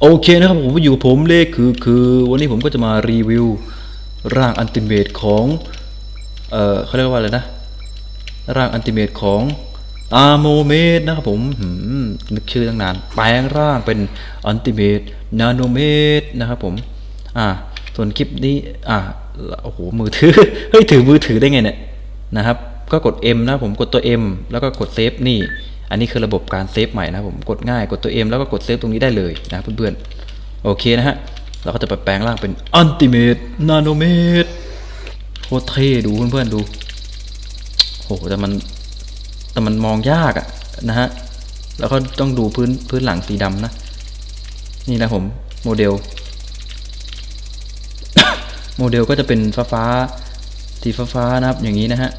โอเคนะครับผมอยู่กับผมเลขคือคือวันนี้ผมก็จะมารีวิวร่างอันติเมตของ เอ่อเขาเรียกว่าอะไรนะ ร่างอันติเมตของอาโมเมตนะครับผมหืมนึกชื่อตั้งนาน แปลงร่างเป็นอันติเมตนาโนเมตนะครับผม อ่า ส่วนคลิปนี้ อ่าโอ้โห มือถือ เฮ้ย ถือมือถือได้ไงเนี่ย นะครับ ก็กด M นะผม กดตัว M แล้วก็กดเซฟนี่ อันนี้คือระบบการเซฟใหม่นะผมกดง่ายกดตัว M แล้วก็กดเซฟตรงนี้ได้เลยนะเพื่อนๆโอเคนะฮะเราก็จะไปแปลงร่างเป็นอันติเมตนาโนเมตโคตรเท่ดูเพื่อนๆดูโหแต่มันแต่มันมองยากอะนะฮะแล้วก็ต้องดูพื้นพื้นหลังสีดำนะ นี่นะผมโมเดล โมเดลก็จะเป็นฟ้าฟ้าสีฟ้าฟ้านะครับอย่างนี้นะฮะ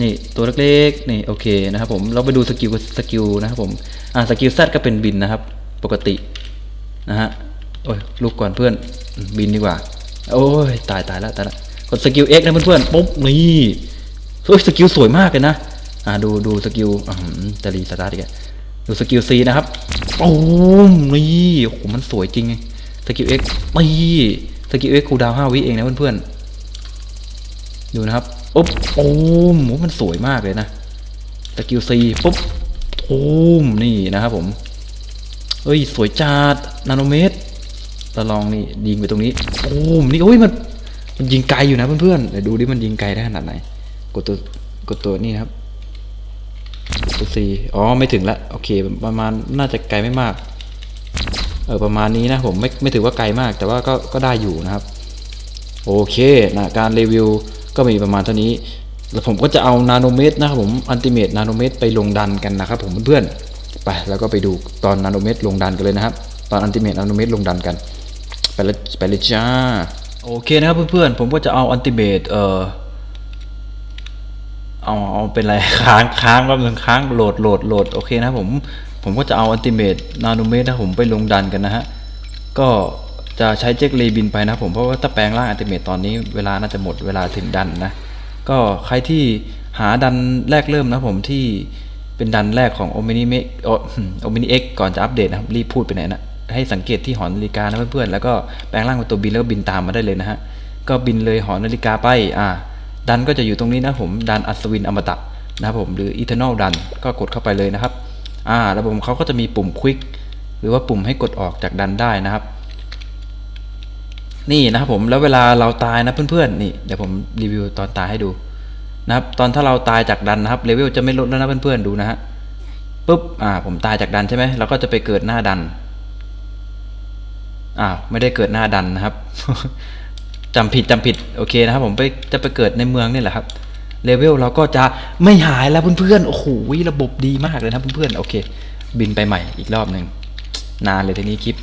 นี่ตัวเล็กๆนี่โอเคนะครับผมเราไปดูสกิลสกิลนะครับผมอ่าสกิลแซดก็เป็นบินนะครับปกตินะฮะโอ้ยลุกก่อนเพื่อนบินดีกว่า โอ้ยตายตายแล้วตายแล้วกดสกิล X นะเพื่อนๆปุ๊บนี่เฮ้ยสกิลสวยมากเลยนะอ่าดูดูสกิลอ่าจะรีสตาร์ทอีกดูสกิล C นะครับปุ้มนี่โอ้โหมันสวยจริงสกิล X นี่สกิล X คูดาวน์5วิเองนะเพื่อนๆดูนะครับ ปุ๊บโอ้มโหมันสวยมากเลยนะสกิลซีปุ๊บโอ้มนี่นะครับผมเอ้ยสวยจัดนาโนเมตรเราลองนี่ยิงไปตรงนี้โอ้มนี่โอ้ยมันมันยิงไกลอยู่นะเพื่อนๆเดี๋ยวดูดิมันยิงไกลได้ขนาดไหน กดตัวกดตัวนี่ครับตัวซีอ๋อไม่ถึงละโอเคประมาณน่าจะไกลไม่มากเออประมาณนี้นะผมไม่ไม่ถือว่าไกลมาก แต่ว่าก็ก็ได้อยู่นะครับ โอเคนะการรีวิว ก็มีประมาณเท่านี้แล้วผมก็จะเอานาโนเมตรนะครับผมอันติเมตนาโนเมตรไปลงดันกันนะครับผมเพื่อนๆไปแล้วก็ไปดูตอนนาโนเมตรลงดันกันเลยนะครับ ตอนอันติเมตนาโนเมตรลงดันกัน ไปเลยไปเลยจ้าโอเคนะครับเพื่อนๆผมก็จะเอาอันติเมตเอ่อเอาเอาเป็นไรค้างค้างแป๊บนึงค้างโหลดโหลดโหลดโอเคนะผมผมก็จะเอาอันติเมตนาโนเมตรนะผมไปลงดันกันนะฮะก็ จะใช้เจ็กเลบินไปนะผมเพราะว่าถ้าแปลงร่างอัลติเมตตอนนี้เวลาน่าจะหมดเวลาถึงดันนะ ก็ใครที่หาดันแรกเริ่มนะผมที่เป็นดันแรกของโอมินิเมโอมินิเอ็กก่อนจะอัปเดตนะครับรีบพูดไปไหนนะให้สังเกตที่หอนาฬิกานะเพื่อนๆแล้วก็แปลงร่างเป็นตัวบินแล้วก็บินตามมาได้เลยนะฮะก็บินเลยหอนาฬิกาไปอ่าดันก็จะอยู่ตรงนี้นะผมดันอัศวินอมตะนะครับผมหรืออีเทอร์นอลดันก็กดเข้าไปเลยนะครับอ่าแล้วผมเขาก็จะมีปุ่มควิกหรือว่าปุ่มให้กดออกจากดันได้นะครับ นี่นะครับผมแล้วเวลาเราตายนะเพื่อนๆนี่เดี๋ยวผมรีวิวตอนตายให้ดูนะครับตอนถ้าเราตายจากดันนะครับเลเวลจะไม่ลดแล้วนะเพื่อนๆดูนะฮะปุ๊บอ่าผมตายจากดันใช่ไหมเราก็จะไปเกิดหน้าดันอ้าวไม่ได้เกิดหน้าดันนะครับจำผิดจำผิดโอเคนะครับ ผมไปจะไปเกิดในเมืองนี่แหละครับเลเวลเราก็จะไม่หายแล้วเพื่อนๆโอ้โหระบบดีมากเลยนะเพื่อนๆโอเค บินไปใหม่อีกรอบหนึ่งนานเลยทีนี้คลิป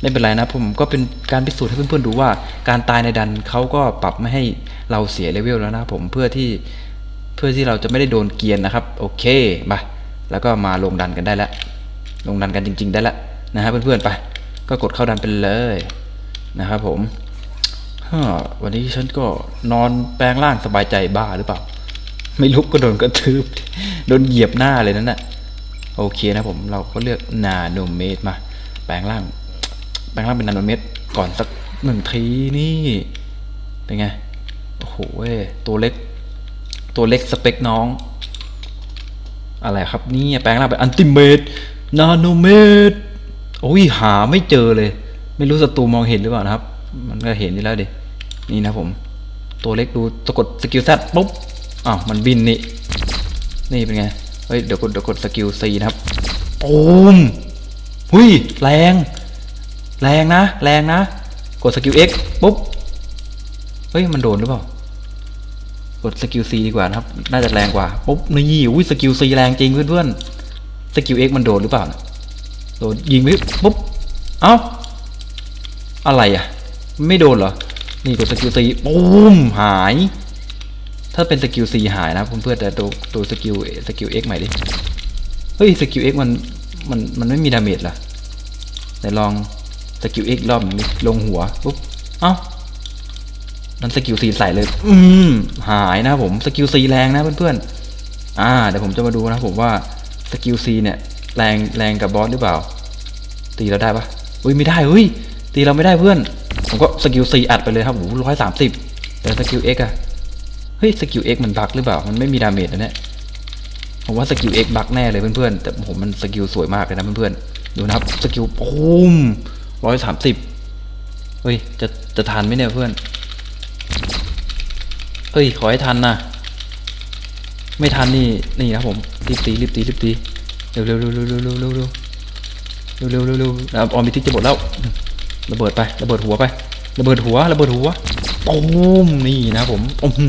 ไม่เป็นไรนะผมก็เป็นการพิสูจน์ให้เพื่อนๆดูว่าการตายในดันเขาก็ปรับไม่ให้เราเสียเลเวลแล้วนะผมเพื่อที่เพื่อที่เราจะไม่ได้โดนเกียนนะครับ โอเคมาแล้วก็มาลงดันกันได้แล้วลงดันกันจริง ๆ ได้แล้วนะฮะเพื่อนๆไป ก็กดเข้าดันไปเลยนะครับผมวันนี้ฉันก็นอนแปลงร่างสบายใจบ้าหรือเปล่า ไม่ลุกก็โดนกระทืบโดนเหยียบหน้าเลยนั่นแหละโอเคนะผมเราก็เลือกนาโนเมตรมา แปลงร่าง แปลงร่างเป็นนาโนเมตรก่อนสักหนึ่งทีนี่ เป็นไง โอ้โหเว้ยตัวเล็ก ตัวเล็กสเปคน้อง อะไรครับนี่แปลงร่างเป็นอันติเมตนาโนเมตรโอ้ยหาไม่เจอเลย ไม่รู้ศัตรูมองเห็นหรือเปล่านะครับ มันก็เห็นอยู่แล้วดินี่นะผม ตัวเล็กดูสะกดสกิลแซดปุ๊บอ้าวมันบินนี่ นี่เป็นไง เฮ้ย เดี๋ยวกดเดี๋ยวกดสกิลซีนะครับตูมหุยแรง แรงนะ แรงนะ กดสกิล X ปุ๊บ เฮ้ย มันโดนหรือเปล่า กดสกิล C ดีกว่านะครับ น่าจะแรงกว่า ปุ๊บ นี่อุ้ยสกิล C แรงจริงเพื่อนๆ สกิล X มันโดนหรือเปล่า โดนยิงไปปุ๊บ เอ้า อะไรอะ ไม่โดนเหรอ นี่กดสกิล C ปุ้ม หาย ถ้าเป็นสกิล C หายนะเพื่อนๆ แต่ตัวตัวสกิลสกิล X ใหม่ดิ เฮ้ย สกิล X มัน มัน มันไม่มีดาเมจเหรอไหนลอง สกิล X รอบหนึงดิลงหัวปุ๊บ เอ้ามันสกิล C ใส่เลย อืม หายนะผม สกิล C แรงนะเพื่อนๆ อ่า เดี๋ยวผมจะมาดูนะผมว่าสกิล C เนี่ย แรงแรงกับบอสหรือเปล่า ตีเราได้ปะอุ้ยไม่ได้เฮ้ย ตีเราไม่ได้เพื่อน ผมก็สกิลซีอัดไปเลยครับโอ้ร้อยสามสิบแต่สกิลเอ็กอะเฮ้ย สกิลเอ็กมันบั๊กหรือเปล่า มันไม่มีดาเมจนะเนี่ยผมว่าสกิลเอ็กบั๊กแน่เลยเพื่อนๆ แต่ผมมันสกิลสวยมากเลยนะเพื่อนๆ ดูนะครับ สกิลปุ้ม ร้อยสามสิบเฮ้ย จะ จะทันไหมเนี่ยเพื่อน เฮ้ย ขอให้ทันนะ ไม่ทันนี่ นี่นะผม รีบตี รีบตี รีบตี เร็วเร็วเร็วเร็วเร็วเร็วเร็วเร็วเร็วเร็วเร็วนะครับออมบิทิกจะหมดแล้ว ระเบิดไป ระเบิดหัวไป ระเบิดหัว ระเบิดหัวปุ้มนี่นะผมโอ้โห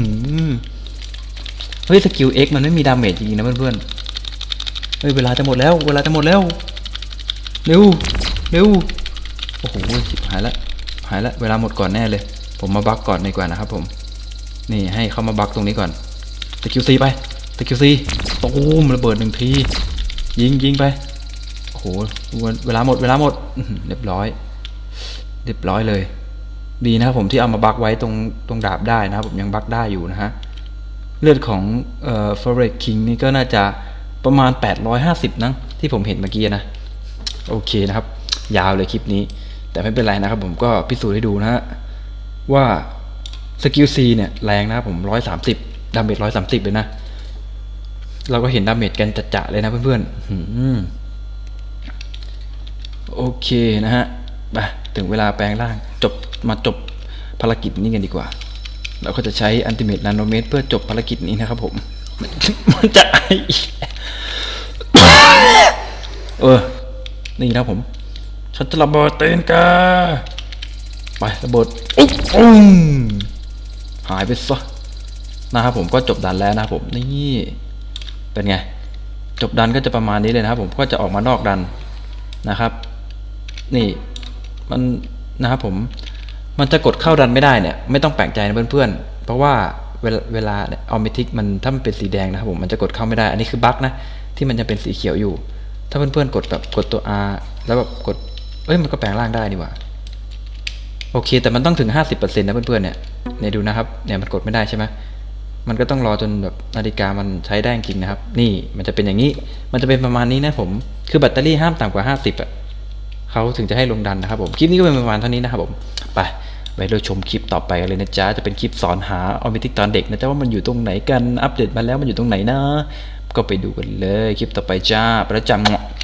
เฮ้ย สกิลเอ็กมันไม่มีดาเมจจริงๆนะเพื่อนๆเฮ้ย เวลาจะหมดแล้ว เวลาจะหมดแล้ว เร็ว เร็ว อ้โหชิบหายละหายละเวลาหมดก่อนแน่เลย ผมมาบักก่อนดีกว่านะครับผม นี่ให้เขามาบักตรงนี้ก่อนตะคิวซีไปตะคิวซีตูมระเบิดหนึ่งที ยิงยิงไป โอ้โห เวลาหมดเวลาหมด เรียบร้อย เรียบร้อยเลย ดีนะครับผมที่เอามาบักไว้ตรงตรงดาบได้นะครับผมยังบักได้อยู่นะฮะ เลือดของเอ่อฟอเรคิงนี่ก็น่าจะประมาณ 850นะที่ผมเห็นเมื่อกี้นะ โอเคนะครับ ยาวเลยคลิปนี้ แต่ไม่เป็นไรนะครับผมก็พิสูจน์ให้ดูนะฮะว่าสกิลซีเนี่ยแรงนะครับผมร้อยสามสิบดาเมจร้อยสามสิบเลยนะ เราก็เห็นดาเมจกันจัดๆเลยนะเพื่อนๆโอเคนะฮะไปถึงเวลาแปลงร่างจบมาจบภารกิจนี้กันดีกว่า เราก็จะใช้อันติเมตนาโนเมตเพื่อจบภารกิจนี้นะครับผม มันจะไออีกเออ นี่นะผม ฉันจะระเบิดเต้นกาไประเบิดอุ๊บปุ้งหายไปซะนะครับผมก็จบดันแล้วนะครับผมนี่เป็นไง จบดันก็จะประมาณนี้เลยนะครับผมก็จะออกมานอกดันนะครับ นี่มันนะครับผมมันจะกดเข้าดันไม่ได้เนี่ยไม่ต้องแปลกใจนะเพื่อนๆเพราะว่าเวลาเวลาเมทิกมันถ้ามันเป็นสีแดงนะครับผมมันจะกดเข้าไม่ได้ อันนี้คือบั๊กนะที่มันจะเป็นสีเขียวอยู่ ถ้าเพื่อนๆกดแบบกดตัว R แล้วแบบกด เอ้ยมันก็แปลงร่างได้นี่ว่าโอเค แต่มันต้องถึง 50%นะเพื่อนๆเนี่ยเนี่ยดูนะครับเนี่ยมันกดไม่ได้ใช่ไหมมันก็ต้องรอจนแบบนาฬิกามันใช้ได้จริงนะครับ นี่มันจะเป็นอย่างนี้ มันจะเป็นประมาณนี้นะผมคือแบตเตอรี่ห้ามต่ำกว่า 50อะเขาถึงจะให้ลงดันนะครับผมคลิปนี้ก็เป็นประมาณเท่านี้นะครับผมไปไปเราชมคลิปต่อไปกันเลยนะจ๊ะจะเป็นคลิปสอนหาออมิติกตอนเด็กนะจ๊ะว่ามันอยู่ตรงไหนกันอัปเดตมาแล้วมันอยู่ตรงไหนนะ ก็ไปดูกันเลยคลิปต่อไปจ้าประจำ